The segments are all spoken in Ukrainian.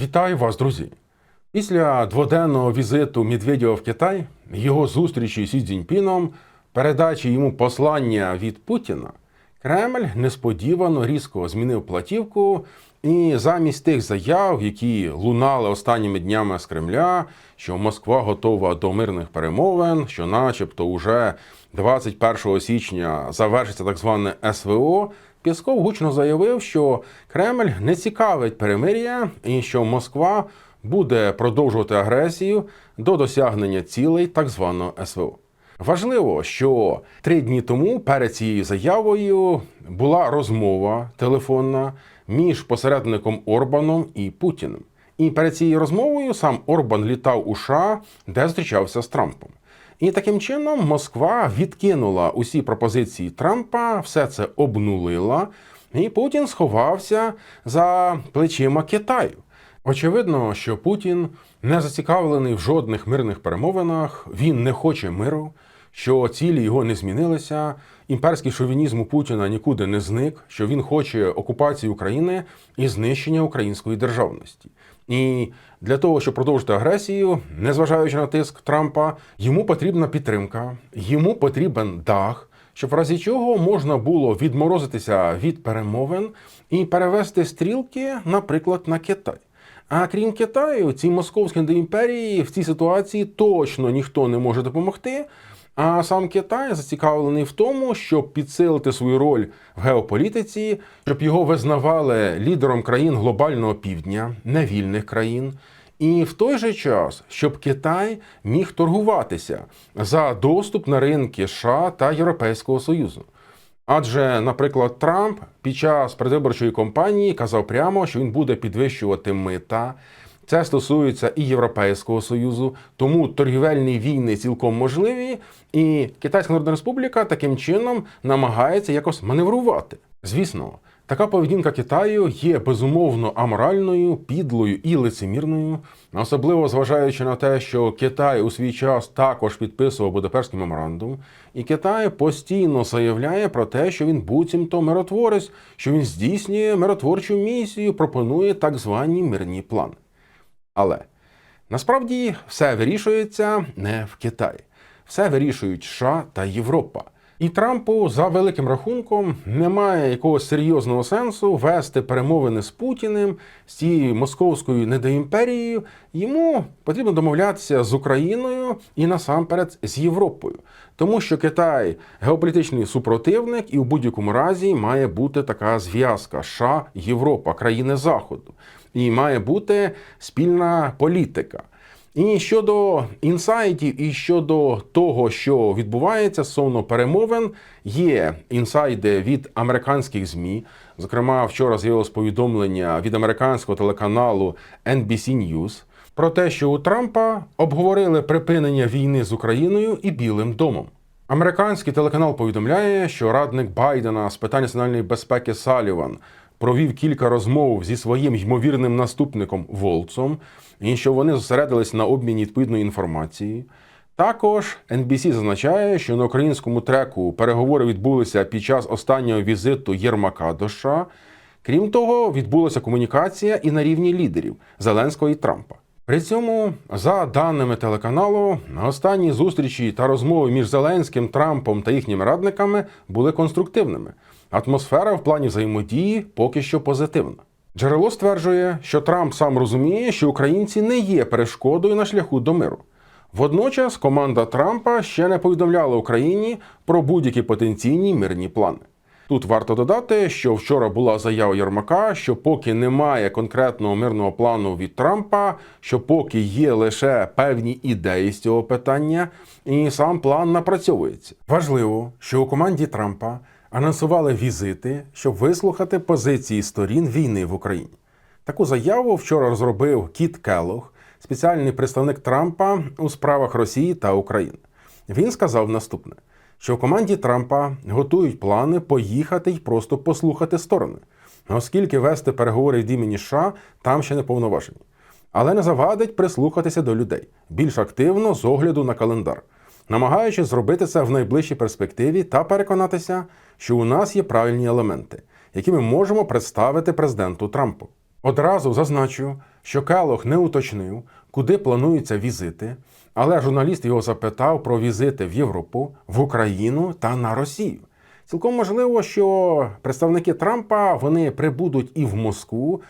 Вітаю вас, друзі! Після дводенного візиту Медведєва в Китай, його зустрічі з Сі Цзіньпіном, передачі йому послання від Путіна, Кремль несподівано різко змінив платівку, і замість тих заяв, які лунали останніми днями з Кремля, що Москва готова до мирних перемовин, що, начебто, уже 21 січня завершиться так зване СВО. Пісков гучно заявив, що Кремль не цікавить перемир'я і що Москва буде продовжувати агресію до досягнення цілей так званого СВО. Важливо, що три дні тому перед цією заявою була розмова телефонна між посередником Орбаном і Путіним. І перед цією розмовою сам Орбан літав у США, де зустрічався з Трампом. І таким чином Москва відкинула усі пропозиції Трампа, все це обнулила, і Путін сховався за плечима Китаю. Очевидно, що Путін не зацікавлений в жодних мирних перемовинах, він не хоче миру, що цілі його не змінилися. Імперський шовінізм у Путіна нікуди не зник, що він хоче окупації України і знищення української державності. І для того, щоб продовжити агресію, незважаючи на тиск Трампа, йому потрібна підтримка, йому потрібен дах, щоб в разі чого можна було відморозитися від перемовин і перевести стрілки, наприклад, на Китай. А крім Китаю, цій московській імперії в цій ситуації точно ніхто не може допомогти. А сам Китай зацікавлений в тому, щоб підсилити свою роль в геополітиці, щоб його визнавали лідером країн глобального півдня, невільних країн. І в той же час, щоб Китай міг торгуватися за доступ на ринки США та Європейського Союзу. Адже, наприклад, Трамп під час передвиборчої кампанії казав прямо, що він буде підвищувати мита. Це стосується і Європейського союзу, тому торгівельні війни цілком можливі, і Китайська Народна Республіка таким чином намагається якось маневрувати. Звісно, така поведінка Китаю є безумовно аморальною, підлою і лицемірною, особливо зважаючи на те, що Китай у свій час також підписував Будапештський меморандум, і Китай постійно заявляє про те, що він буцімто миротворець, що він здійснює миротворчу місію, пропонує так звані мирні плани. Але насправді все вирішується не в Китаї, все вирішують США та Європа. І Трампу за великим рахунком немає якогось серйозного сенсу вести перемовини з Путіним, з цією московською недоімперією. Йому потрібно домовлятися з Україною і насамперед з Європою, тому що Китай геополітичний супротивник, і в будь-якому разі має бути така зв'язка США, Європа, країни Заходу і має бути спільна політика. І щодо інсайтів, і щодо того, що відбувається стосовно перемовин, є інсайди від американських змі. Зокрема, вчора з'явилось повідомлення від американського телеканалу NBC News про те, що у Трампа обговорили припинення війни з Україною і Білим домом. Американський телеканал повідомляє, що радник Байдена з питань національної безпеки Саліван провів кілька розмов зі своїм ймовірним наступником Волцом, і що вони зосередились на обміні відповідної інформації. Також NBC зазначає, що на українському треку переговори відбулися під час останнього візиту Єрмака до США. Крім того, відбулася комунікація і на рівні лідерів Зеленського і Трампа. При цьому, за даними телеканалу, на останній зустрічі та розмови між Зеленським, Трампом та їхніми радниками були конструктивними. Атмосфера в плані взаємодії поки що позитивна. Джерело стверджує, що Трамп сам розуміє, що українці не є перешкодою на шляху до миру. Водночас команда Трампа ще не повідомляла Україні про будь-які потенційні мирні плани. Тут варто додати, що вчора була заява Єрмака, що поки немає конкретного мирного плану від Трампа, що поки є лише певні ідеї з цього питання, і сам план напрацьовується. Важливо, що у команді Трампа анонсували візити, щоб вислухати позиції сторін війни в Україні. Таку заяву вчора розробив Кіт Келлог, спеціальний представник Трампа у справах Росії та України. Він сказав наступне: що в команді Трампа готують плани поїхати й просто послухати сторони, оскільки вести переговори від імені США там ще не повноважені. Але не завадить прислухатися до людей більш активно з огляду на календар намагаючись зробити це в найближчій перспективі та переконатися, що у нас є правильні елементи, які ми можемо представити президенту Трампу. Одразу зазначу, що Келох не уточнив, куди плануються візити, але журналіст його запитав про візити в Європу, в Україну та на Росію. Цілком можливо, що представники Трампа вони прибудуть і в Москву.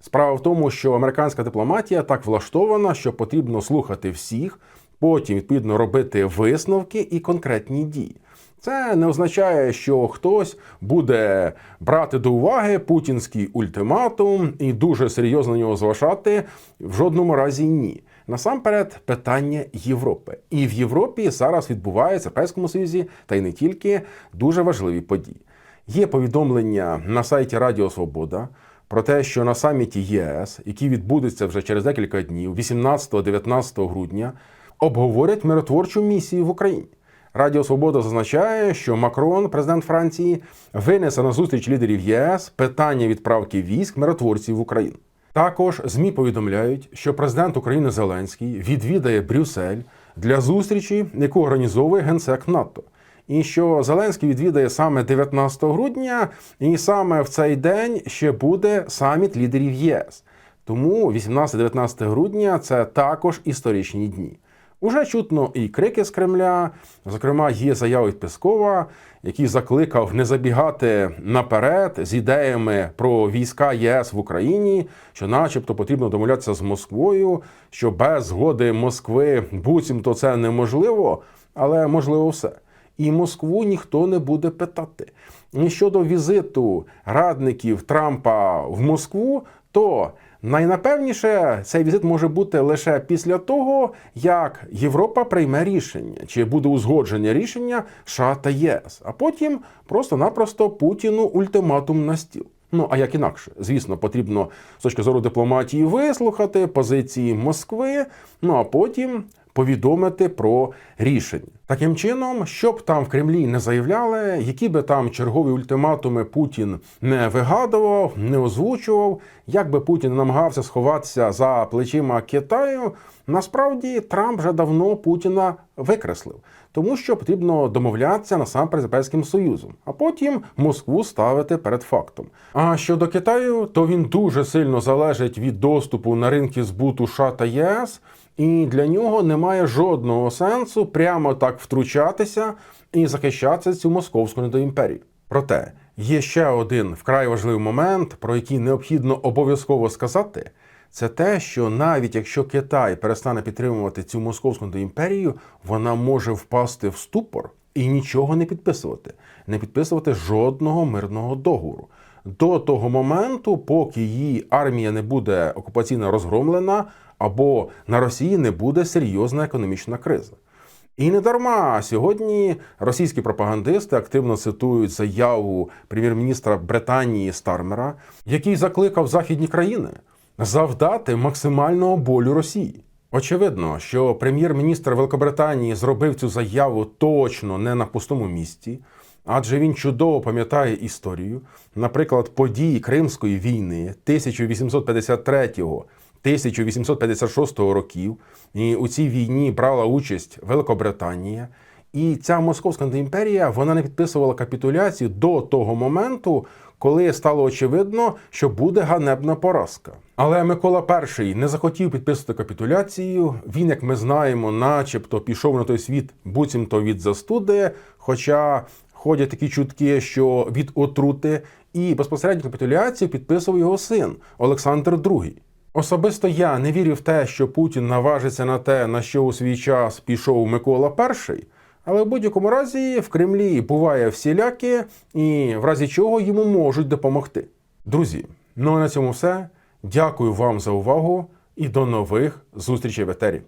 Справа в тому, що американська дипломатія так влаштована, що потрібно слухати всіх, потім відповідно робити висновки і конкретні дії. Це не означає, що хтось буде брати до уваги путінський ультиматум і дуже серйозно на нього зважати. В жодному разі ні. Насамперед, питання Європи. І в Європі зараз відбуваються в Європейському Союзі, та й не тільки дуже важливі події. Є повідомлення на сайті Радіо Свобода про те, що на саміті ЄС, який відбудеться вже через декілька днів, 18-19 грудня, обговорять миротворчу місію в Україні. Радіо Свобода зазначає, що Макрон, президент Франції, винесе на зустріч лідерів єС питання відправки військ миротворців в Україну. Також ЗМІ повідомляють, що президент України Зеленський відвідає Брюссель для зустрічі, яку організовує генсек НАТО. І що Зеленський відвідає саме 19 грудня, і саме в цей день ще буде саміт лідерів ЄС. Тому 18-19 грудня це також історичні дні. Уже чутно і крики з Кремля. Зокрема, є заява від Пескова, який закликав не забігати наперед з ідеями про війська ЄС в Україні, що, начебто, потрібно домовлятися з Москвою, що без згоди Москви буцімто це неможливо, але можливо все. І Москву ніхто не буде питати. І щодо візиту радників Трампа в Москву, то найнапевніше цей візит може бути лише після того, як Європа прийме рішення, чи буде узгодження рішення США та ЄС, а потім просто-напросто Путіну ультиматум на стіл. Ну а як інакше, звісно, потрібно з точки зору дипломатії вислухати позиції Москви, ну а потім повідомити про рішення. Таким чином, щоб там в Кремлі не заявляли, які би там чергові ультиматуми Путін не вигадував, не озвучував, як би Путін намагався сховатися за плечима Китаю, насправді Трамп вже давно Путіна викреслив, тому що потрібно домовлятися насамперед з Європейським Союзом, а потім Москву ставити перед фактом. А щодо Китаю, то він дуже сильно залежить від доступу на ринки збуту США та ЄС. І для нього немає жодного сенсу прямо так втручатися і захищати цю московську недоімперію. Проте є ще один вкрай важливий момент, про який необхідно обов'язково сказати. Це те, що навіть якщо Китай перестане підтримувати цю московську недоімперію, вона може впасти в ступор і нічого не підписувати, не підписувати жодного мирного договору. До того моменту, поки її армія не буде окупаційно розгромлена, або на Росії не буде серйозна економічна криза. І не дарма сьогодні російські пропагандисти активно цитують заяву прем'єр-міністра Британії Стармера, який закликав західні країни завдати максимального болю Росії. Очевидно, що прем'єр-міністр Великобританії зробив цю заяву точно не на пустому місці, адже він чудово пам'ятає історію, наприклад, події Кримської війни 1853 1856 років. І у цій війні брала участь Великобританія. І ця Московська імперія вона не підписувала капітуляцію до того моменту, коли стало очевидно, що буде ганебна поразка. Але Микола І не захотів підписувати капітуляцію. Він, як ми знаємо, начебто пішов на той світ буцімто від застуди. Хоча ходять такі чутки, що від отрути, і безпосередньо капітуляцію підписував його син Олександр II. Особисто я не вірю в те, що Путін наважиться на те, на що у свій час пішов Микола І, але в будь-якому разі в Кремлі буває всілякі і в разі чого йому можуть допомогти. Друзі, ну а на цьому все. Дякую вам за увагу і до нових зустрічей в етері.